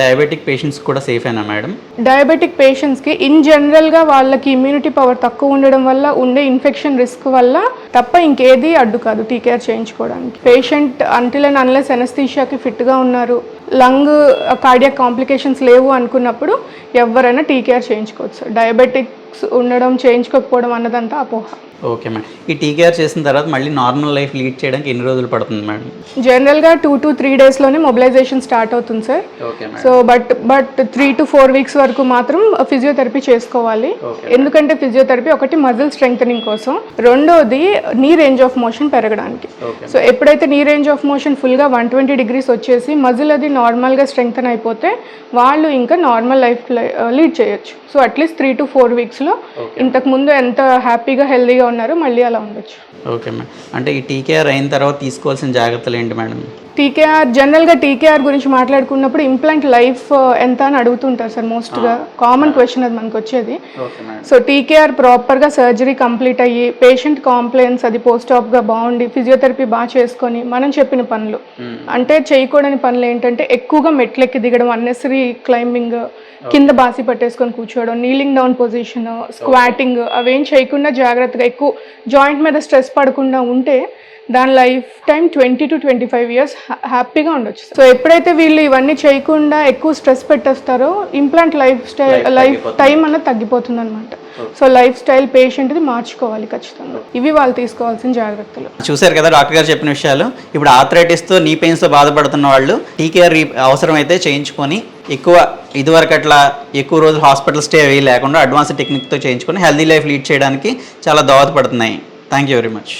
Diabetic patients కూడా సేఫేనా madam diabetic పేషెంట్స్కి ఇన్ జనరల్గా వాళ్ళకి ఇమ్యూనిటీ పవర్ తక్కువ ఉండడం వల్ల ఉండే ఇన్ఫెక్షన్ రిస్క్ వల్ల తప్ప ఇంకేది అడ్డు కాదు టీకేర్ చేయించుకోవడానికి. పేషెంట్ అంటిల్ అండ్ అన్లెస్ ఎనస్థీషియాకి ఫిట్గా ఉన్నారు లంగ్ కార్డియాక్ కాంప్లికేషన్స్ లేవు అనుకున్నప్పుడు ఎవరైనా టీకేఆర్ చేయించుకోవచ్చు. డయాబెటిక్స్ ఉండడం చేయించుకోకపోవడం అన్నదంతా అపోహ. Okay madam. ఈ టీకేఆర్ చేసిన తర్వాత మళ్ళీ నార్మల్ లైఫ్ లీడ్ చేయడానికి ఎన్ని రోజులు పడుతుంది మేడం? జనరల్గా టూ టు త్రీ డేస్లోనే మొబిలైజేషన్ స్టార్ట్ అవుతుంది sir. So but but three to four weeks వరకు మాత్రం ఫిజియోథెరపీ చేసుకోవాలి. ఎందుకంటే ఫిజియోథెరపీ ఒకటి మజిల్ స్ట్రెంగ్ కోసం. రెండోది నీ రేంజ్ ఆఫ్ మోషన్ పెరగడానికి. సో ఎప్పుడైతే నీ రేంజ్ ఆఫ్ మోషన్ ఫుల్గా వన్ ట్వంటీ డిగ్రీస్ వచ్చేసి మజిల్ అది నార్మల్గా స్ట్రెంగ్తన్ అయిపోతే వాళ్ళు ఇంకా నార్మల్ లైఫ్ లీడ్ చేయొచ్చు. So at least three to four వీక్స్లో ఇంతకు ముందు ఎంత హ్యాపీగా హెల్దీగా ఉన్నారో మళ్ళీ అలా ఉండొచ్చు. ఓకే మేడం అంటే ఈ టీకేఆర్ అయిన తర్వాత తీసుకోవాల్సిన జాగ్రత్తలు ఏంటి మేడం? టీకేఆర్ జనరల్గా టీకేఆర్ గురించి మాట్లాడుకున్నప్పుడు ఇంప్లాంట్ లైఫ్ ఎంత అని అడుగుతుంటారు సార్ మోస్ట్గా. కామన్ క్వశ్చన్ అది మనకు వచ్చేది సో టీకేఆర్ ప్రాపర్గా సర్జరీ కంప్లీట్ అయ్యి పేషెంట్ కాంప్లైన్స్ అది పోస్ట్ ఆప్గా బాగుండి ఫిజియోథెరపీ బాగా చేసుకొని మనం చెప్పిన పనులు. అంటే చేయకూడని పనులు ఏంటంటే ఎక్కువగా మెట్లెక్కి దిగడం అన్నెసరీ క్లైంబింగ్ కింద బాసి పట్టేసుకొని కూర్చోవడం నీలింగ్ డౌన్ పొజిషన్ స్క్వాటింగ్ అవేం చేయకుండా జాగ్రత్తగా ఎక్కువ జాయింట్ మీద స్ట్రెస్ పడకుండా ఉంటే దాని life time twenty to twenty five years హ్యాపీగా ఉండొచ్చు. సో ఎప్పుడైతే వీళ్ళు ఇవన్నీ చేయకుండా ఎక్కువ stress పెట్టేస్తారో implant life style life time అన్నది తగ్గిపోతుంది అనమాట సో లైఫ్ స్టైల్ పేషెంట్ది మార్చుకోవాలి ఖచ్చితంగా. ఇవి వాళ్ళు తీసుకోవాల్సిన జాగ్రత్తలు. చూశారు కదా డాక్టర్ గారు చెప్పిన విషయాలు. ఇప్పుడు ఆథరైటిస్తో నీ పెయిన్స్తో బాధపడుతున్న వాళ్ళు టీకేఆర్ అవసరమైతే చేయించుకొని ఎక్కువ ఇదివరకు అట్లా ఎక్కువ రోజులు హాస్పిటల్ స్టే అయ్యి లేకుండా అడ్వాన్స్ టెక్నిక్తో చేయించుకొని హెల్దీ లైఫ్ లీడ్ చేయడానికి చాలా దోహదపడుతున్నాయి. Thank you very much.